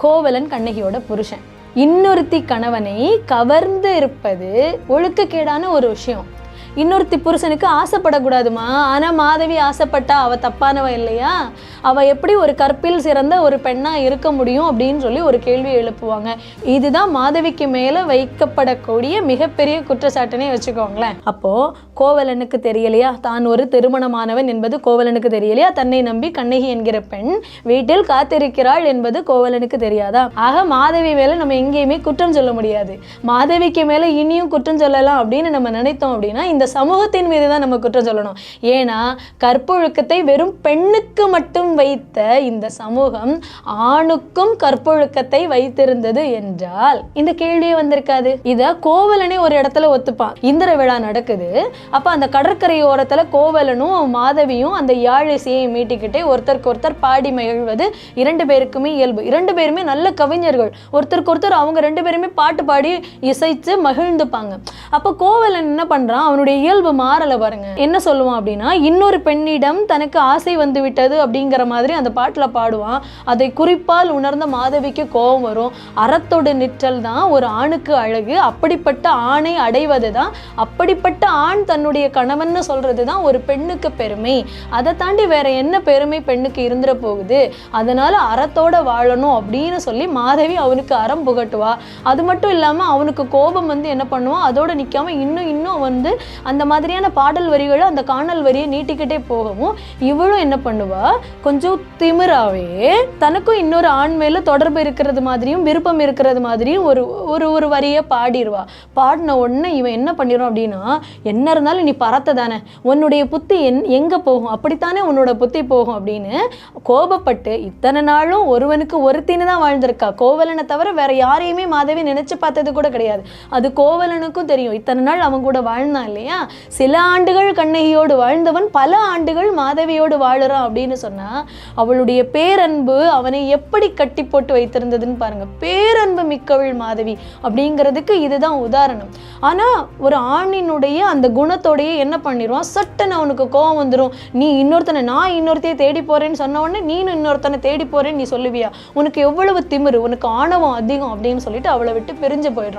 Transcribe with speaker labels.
Speaker 1: கோவலன் கண்ணகியோட புருஷன். இன்னொருத்தி கணவனை கவர்ந்து இருப்பது ஒழுக்கக்கேடான ஒரு விஷயம். இன்னொருத்தி புருஷனுக்கு ஆசைப்படக்கூடாதுமா. ஆனால் மாதவி ஆசைப்பட்டா அவள் தப்பானவ இல்லையா? அவள் எப்படி ஒரு கற்பில் சிறந்த ஒரு பெண்ணா இருக்க முடியும் அப்படின்னு சொல்லி ஒரு கேள்வி எழுப்புவாங்க. இதுதான் மாதவிக்கு மேல வைக்கப்படக்கூடிய மிகப்பெரிய குற்றச்சாட்டுனே வச்சுக்கோங்களேன். அப்போ கோவலனுக்கு தெரியலையா? தான் ஒரு திருமணமானவன் என்பது கோவலனுக்கு தெரியலையா? தன்னை நம்பி கண்ணகி என்கிற பெண் வீட்டில் காத்திருக்கிறாள் என்பது கோவலனுக்கு தெரியாதா? ஆக மாதவி மேலே நம்ம எங்கேயுமே குற்றம் சொல்ல முடியாது. மாதவிக்கு மேலே இனியும் குற்றம் சொல்லலாம் அப்படின்னு நம்ம நினைத்தோம் அப்படின்னா இந்த இந்த சமூகத்தின் மீது தான் நம்ம குற்றம் சொல்லணும். ஏன்னா கற்பொழுக்கத்தை வெறும் பெண்ணுக்கு மட்டும் வைத்த இந்த சமூகம் ஆணுக்கும் கற்பொழுக்கத்தை வைத்திருந்தது என்றால் இந்த கேள்வியே வந்திருக்காது. இத கோவலனே ஒரு இடத்துல ஒத்துப்பான். இந்திர விழா நடக்குது. அப்ப அந்த கடற்கரை ஓரத்துல கோவலனும் மாதவியும் அந்த யாழிசையை மீட்டிக்கிட்டே ஒருத்தருக்கு ஒருத்தர் பாடி மகிழ்வது இரண்டு பேருக்குமே இயல்பு. இரண்டு பேருமே நல்ல கவிஞர்கள். ஒருத்தருக்கு ஒருத்தர் அவங்க ரெண்டு பேருமே பாட்டு பாடி இசைச்சு மகிழ்ந்துப்பாங்க. அப்ப கோவலன் என்ன பண்றான்? அவனுடைய இயல்பு மாறல பாருங்க. என்ன சொல்லுவான் அப்படின்னா இன்னொரு பெண்ணிடம் தனக்கு ஆசை வந்து விட்டது அப்படிங்கிற மாதிரி அந்த பாட்டுல பாடுவான். அதை குறிப்பால் உணர்ந்த மாதவிக்கு கோபம் வரும். அறத்தோட நிற்றல் தான் ஒரு ஆணுக்கு அழகு. அப்படிப்பட்ட ஆணை அடைவது தான் அப்படிப்பட்ட ஆண் தன்னுடைய கணவன்னு சொல்றது தான் ஒரு பெண்ணுக்கு பெருமை. அதை தாண்டி வேற என்ன பெருமை பெண்ணுக்கு இருந்துட போகுது? அதனால அறத்தோட வாழணும் அப்படின்னு சொல்லி மாதவி அவனுக்கு அறம் புகட்டுவா. அது மட்டும் இல்லாமல் அவனுக்கு கோபம் வந்து என்ன பண்ணுவான் அதோட நிக்காம இன்னும் இன்னும் வந்து அந்த மாதிரியான பாடல் வரிகளை அந்த காணல் வரியை நீட்டிக்கிட்டே போகவும் இவளும் என்ன பண்ணுவா? கொஞ்சம் திமிராவே தனக்கும் இன்னொரு ஆண் மேல தொடர்பு இருக்கிறது மாதிரியும் விருப்பம் இருக்கிறது மாதிரியும் ஒரு ஒரு ஒரு வரியை பாடிடுவா பாடின உடனே இவன் என்ன பண்ணிடும் அப்படின்னா என்ன இருந்தாலும் நீ பறத்த தானே உன்னுடைய புத்தி என் எங்க போகும்? அப்படித்தானே உன்னோட புத்தி போகும் அப்படின்னு கோபப்பட்டு இத்தனை நாளும் ஒருவனுக்கு ஒருத்தின்னு தான் வாழ்ந்திருக்கா. கோவலனை தவிர வேற யாரையுமே மாதவி நினைச்சு பார்த்தது கூட கிடையாது. அது கோவலனுக்கும் தெரியும். இத்தனை நாள் அவன் கூட வாழ்ந்தான் இல்லையா? சில ஆண்டுகள் கண்ணகியோடு வாழ்ந்தவன் பல ஆண்டுகள் மாதவியோடு வாழுறான் அப்படின்னு சொன்னா அவளுடைய பேரன்பு அவனை எப்படி கட்டி போட்டு வைத்திருந்ததுன்னு பாருங்க. பேரன்பு மிக்கவள் மாதவி அப்படிங்கிறதுக்கு இதுதான் உதாரணம். ஆனா ஒரு ஆணினுடைய அந்த குணத்தோடையே என்ன பண்ணிடுவான் சட்டுன்னு அவனுக்கு கோவம் வந்துடும் நீ இன்னொருத்தனை நான் இன்னொருத்தையே தேடி போறேன்னு சொன்ன உடனே நீனும் இன்னொருத்தனை தேடி போறேன்னு நீ சொல்லுவியா? உனக்கு எவ்வளவு திமிரு உனக்கு ஆணவம் அதிகம் அப்படின்னு சொல்லிட்டு அவளை விட்டு பிரிஞ்சு போயிடுறான்.